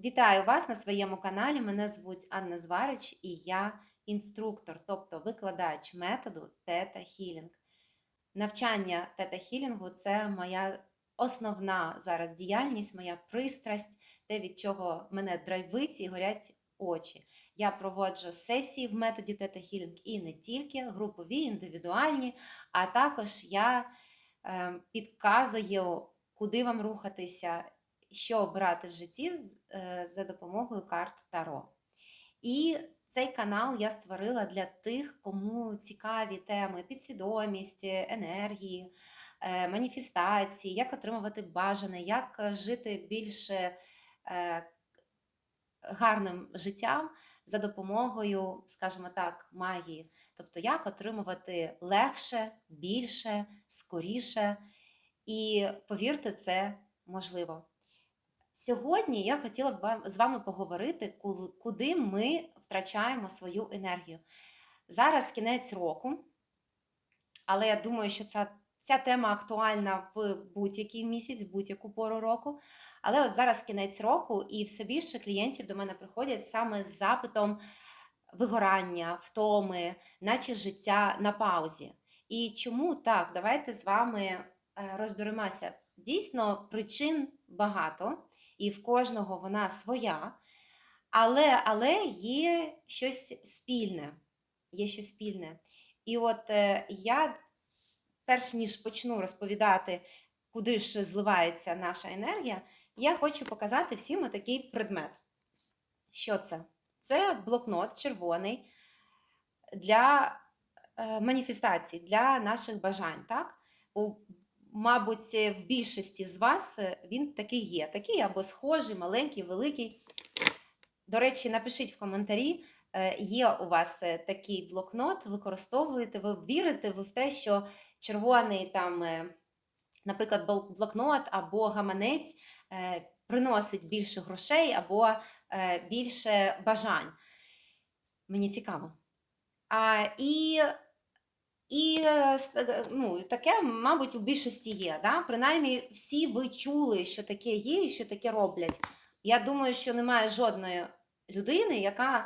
Вітаю вас на своєму каналі. Мене звуть Анна Зварич і я інструктор, тобто викладач методу Тета Хілінг. Навчання Тета Хілінгу це моя основна зараз діяльність, моя пристрасть, те, від чого мене драйвить і горять очі. Я проводжу сесії в методі Тета Хілінг і не тільки групові, індивідуальні, а також я е, підказую, куди вам рухатися, що обрати в житті е, за допомогою карт Таро. І цей канал я створила для тих, кому цікаві теми підсвідомість, енергії, е, маніфестації, як отримувати бажане, як жити більше е, гарним життям за допомогою, скажімо так, магії. Тобто, як отримувати легше, більше, скоріше. І повірте, це можливо. Сьогодні я хотіла б з вами поговорити, куди ми втрачаємо свою енергію. Зараз кінець року, але я думаю, що ця, ця тема актуальна в будь-який місяць, в будь-яку пору року. Але от зараз кінець року, і все більше клієнтів до мене приходять саме з запитом вигорання, втоми, наче життя на паузі. І чому так? Давайте з вами е, розберемося. Дійсно, причин багато, і в кожного вона своя, але, але є щось спільне. Є щось спільне. І от е, я, перш ніж почну розповідати, куди ж зливається наша енергія, я хочу показати всім отакий предмет. Що це? Це блокнот червоний для е, маніфестацій, для наших бажань. Так? У, мабуть, в більшості з вас е, він такий є. Такий або схожий, маленький, великий. До речі, напишіть в коментарі, е, є у вас е, такий блокнот, використовуєте, ви вірите ви в те, що червоний там, е, наприклад, блокнот або гаманець е, приносить більше грошей або е, більше бажань. Мені цікаво. А, і і е, е, ну, таке, мабуть, у більшості є. Да? Принаймні, всі ви чули, що таке є і що таке роблять. Я думаю, що немає жодної людини, яка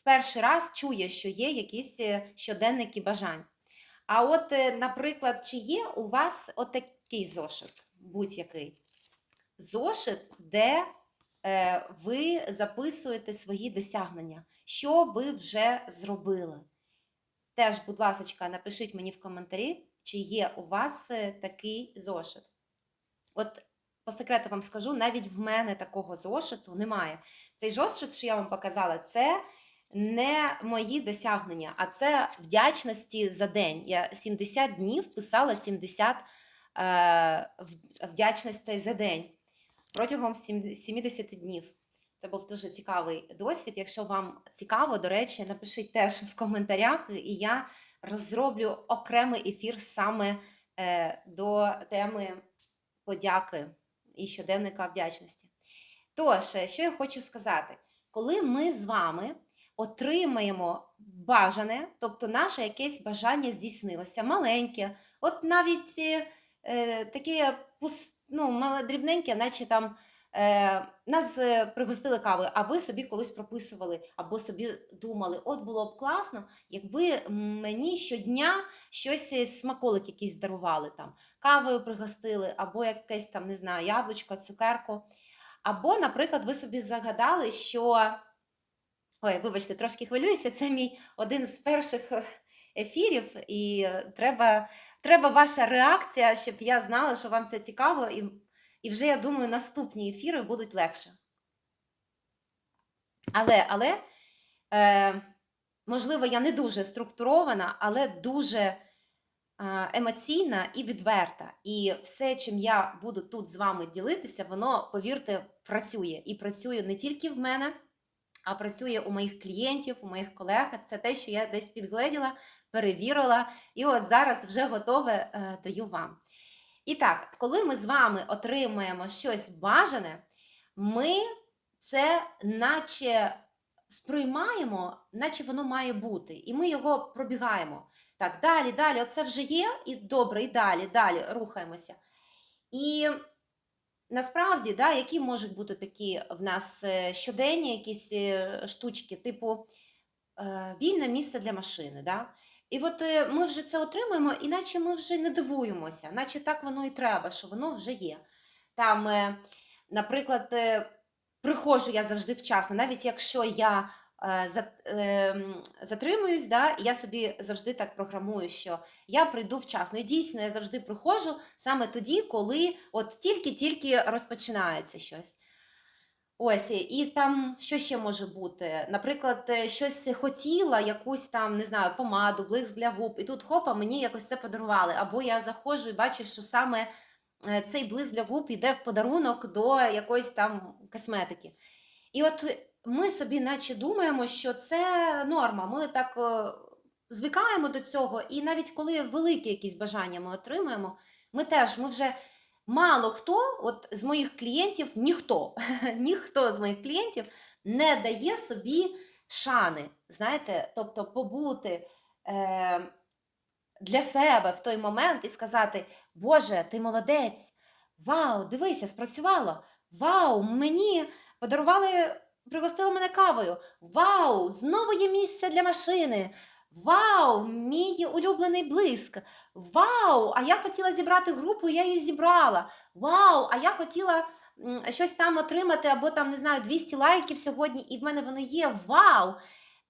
в перший раз чує, що є якісь е, щоденники бажань. А от, наприклад, чи є у вас отакий зошит, будь-який? Зошит, де ви записуєте свої досягнення, що ви вже зробили. Теж, будь ласка, напишіть мені в коментарі, чи є у вас е, такий зошит. От по секрету вам скажу, навіть в мене такого зошиту немає. Цей зошит, що я вам показала, це не мої досягнення, а це вдячності за день. Я 70 днів писала 70 е, вдячностей за день протягом сім- 70 днів. Це був дуже цікавий досвід. Якщо вам цікаво, до речі, напишіть теж в коментарях, і я розроблю окремий ефір саме е, до теми подяки і щоденника вдячності. Тож, е, що я хочу сказати, коли ми з вами отримаємо бажане, тобто наше якесь бажання здійснилося, маленьке, от навіть е, е, таке ну, дрібненьке, наче там нас е, пригостили кави, а ви собі колись прописували або собі думали, от було б класно, якби мені щодня щось е, смаколик якийсь дарували там, кавою пригостили, або якесь там, не знаю, яблучко, цукерку. Або, наприклад, ви собі загадали, що. Ой, вибачте, трошки хвилююся. Це мій один з перших е, ефірів, і е, треба, треба ваша реакція, щоб я знала, що вам це цікаво, і, і вже я думаю, наступні ефіри будуть легше. Але, але е, можливо, я не дуже структурована, але дуже е, емоційна і відверта. І все, чим я буду тут з вами ділитися, воно, повірте, працює. І працює не тільки в мене, а працює у моїх клієнтів, у моїх колег. Це те, що я десь підгледіла, перевірила, і от зараз вже готове е, даю вам. І так, коли ми з вами отримаємо щось бажане, ми це наче сприймаємо, наче воно має бути, і ми його пробігаємо. Так, далі, далі, оце вже є, і добре, і далі, далі рухаємося. І насправді, да, які можуть бути такі в нас е, щоденні якісь е, штучки, типу е, вільне місце для машини. Да? І от е, ми вже це отримуємо, іначе ми вже не дивуємося, наче так воно і треба, що воно вже є. Там, е, наприклад, е, приходжу я завжди вчасно, навіть якщо я за- затримуюсь, да, я собі завжди так програмую, що я прийду вчасно. І дійсно, я завжди приходжу саме тоді, коли от тільки-тільки розпочинається щось. Ось, і там що ще може бути? Наприклад, е, щось хотіла, якусь там, не знаю, помаду, блиск для губ, і тут хопа, мені якось це подарували. Або я заходжу і бачу, що саме е, цей блиск для губ йде в подарунок до якоїсь там косметики. І от ми собі, наче думаємо, що це норма. Ми так е, звикаємо до цього, і навіть коли великі якісь бажання ми отримуємо, ми теж ми вже мало хто, от з моїх клієнтів, ніхто, ніхто з моїх клієнтів не дає собі шани, знаєте, тобто побути е, для себе в той момент і сказати: Боже, ти молодець! Вау, дивися, спрацювало! Вау, мені подарували, пригостили мене кавою. Вау, знову є місце для машини. Вау, мій улюблений блиск. Вау! А я хотіла зібрати групу, я її зібрала. Вау! А я хотіла щось там отримати, або там, не знаю, 200 лайків сьогодні, і в мене воно є. Вау!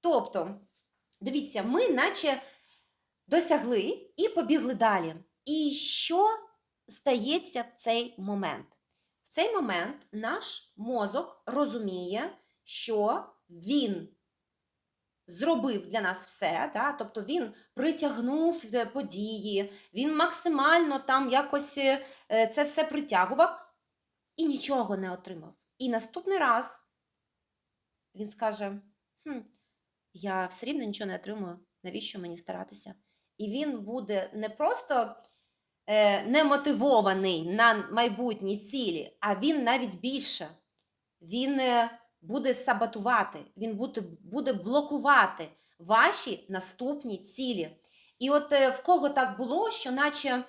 Тобто, дивіться, ми наче досягли і побігли далі. І що стається в цей момент? В цей момент наш мозок розуміє, що він зробив для нас все, да? тобто він притягнув е, події, він максимально там якось е, це все притягував і нічого не отримав. І наступний раз він скаже: хм, я все рівно нічого не отримую, навіщо мені старатися? І він буде не просто е, немотивований на майбутні цілі, а він навіть більше. Він буде саботувати, він буде, буде блокувати ваші наступні цілі. І от е, в кого так було, що наче,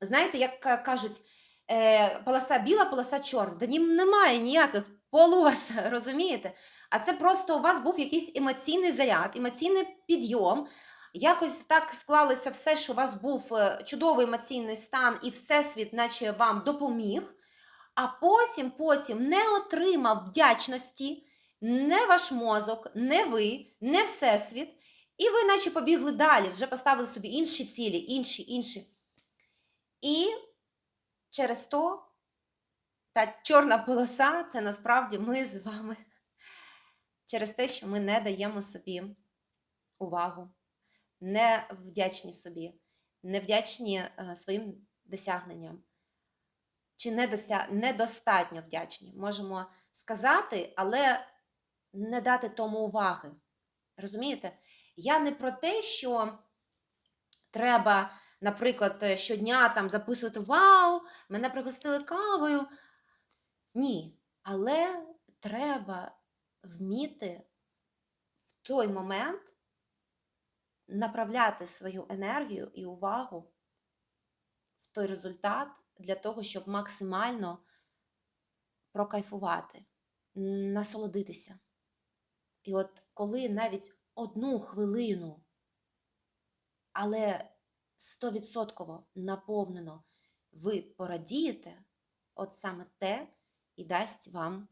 знаєте, як кажуть, е, полоса біла, полоса чорна, да ні, немає ніяких полос, розумієте? А це просто у вас був якийсь емоційний заряд, емоційний підйом. Якось так склалося все, що у вас був е, чудовий емоційний стан, і Всесвіт, наче вам допоміг а потім, потім не отримав вдячності не ваш мозок, не ви, не всесвіт, і ви наче побігли далі, вже поставили собі інші цілі, інші, інші. І через то та чорна полоса це насправді ми з вами через те, що ми не даємо собі увагу, не вдячні собі, не вдячні е, своїм досягненням чи недося... недостатньо вдячні. Можемо сказати, але не дати тому уваги. Розумієте? Я не про те, що треба, наприклад, е, щодня там записувати Вау, мене пригостили кавою. Ні. Але треба вміти в той момент направляти свою енергію і увагу той результат для того, щоб максимально прокайфувати, насолодитися. І от коли навіть одну хвилину, але стовідсотково наповнено ви порадієте, от саме те і дасть вам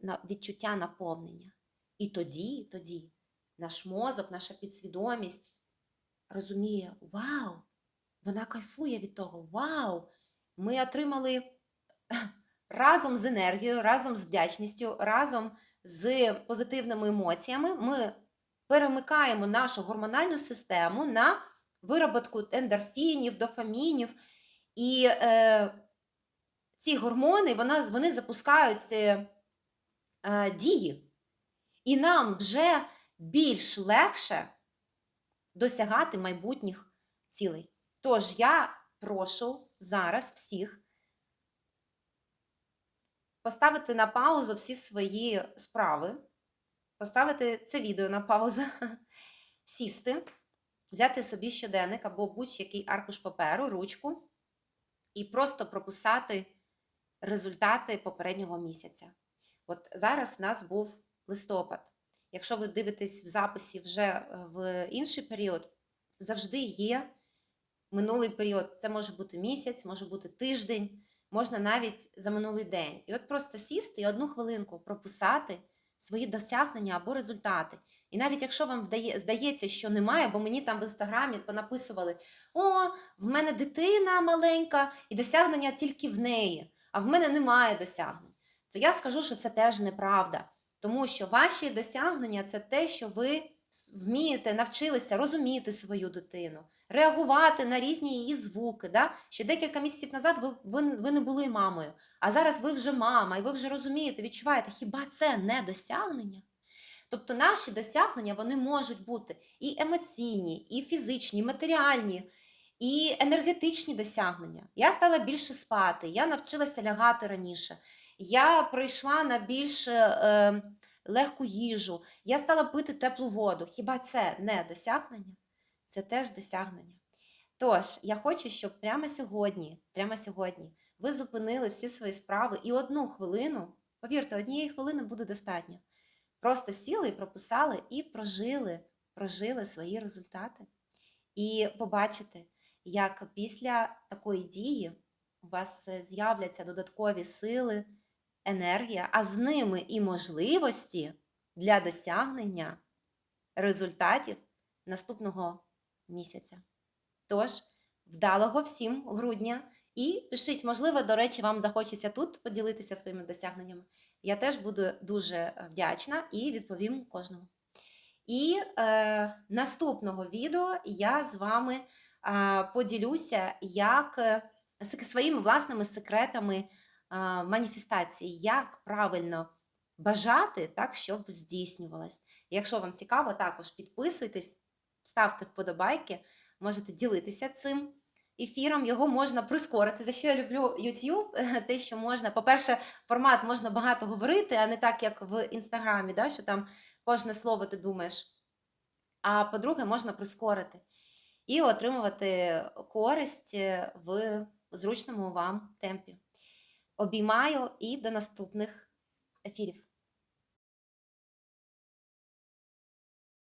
відчуття наповнення. І тоді, тоді наш мозок, наша підсвідомість розуміє: Вау! Вона кайфує від того. Вау! Ми отримали разом з енергією, разом з вдячністю, разом з позитивними емоціями. Ми перемикаємо нашу гормональну систему на вироботку ендорфінів, дофамінів. І е, ці гормони вона, вони запускають е, дії. І нам вже більш легше досягати майбутніх цілей. Тож я прошу зараз всіх поставити на паузу всі свої справи, поставити це відео на паузу, сісти, взяти собі щоденник або будь-який аркуш паперу, ручку і просто прописати результати попереднього місяця. От зараз в нас був листопад. Якщо ви дивитесь в записі вже е, в інший період, завжди є минулий період. Це може бути місяць, може бути тиждень, можна навіть за минулий день. І от просто сісти і одну хвилинку прописати свої досягнення або результати. І навіть якщо вам вдає, здається, що немає, бо мені там в інстаграмі понаписували: о, в мене дитина маленька, і досягнення тільки в неї, а в мене немає досягнень. То я скажу, що це теж неправда. Тому що ваші досягнення це те, що ви вмієте, навчилися розуміти свою дитину, реагувати на різні її звуки. Да? Ще декілька місяців назад ви, ви, ви не були мамою, а зараз ви вже мама, і ви вже розумієте, відчуваєте, хіба це не досягнення? Тобто наші досягнення вони можуть бути і емоційні, і фізичні, і матеріальні, і енергетичні досягнення. Я стала більше спати, я навчилася лягати раніше, я прийшла на більш е, легку їжу, я стала пити теплу воду. Хіба це не досягнення? Це теж досягнення. Тож, я хочу, щоб прямо сьогодні, прямо сьогодні ви зупинили всі свої справи і одну хвилину, повірте, однієї хвилини буде достатньо. Просто сіли і прописали, і прожили, прожили свої результати. І побачите, як після такої дії у вас з'являться додаткові сили, енергія, а з ними і можливості для досягнення результатів наступного місяця. Тож, вдалого всім грудня і пишіть, можливо, до речі, вам захочеться тут поділитися своїми досягненнями. Я теж буду дуже е, вдячна і відповім кожному. І е, наступного відео я з вами е, поділюся, як е, своїми власними секретами маніфестації, як правильно бажати так, щоб здійснювалось. Якщо вам цікаво, також підписуйтесь, ставте вподобайки, можете ділитися цим ефіром. Його можна прискорити. За що я люблю YouTube? Те, що можна, по-перше, формат можна багато говорити, а не так, як в інстаграмі, да, що там кожне слово ти думаєш. А по-друге, можна прискорити і отримувати користь в зручному вам темпі. Обіймаю і до наступних ефірів.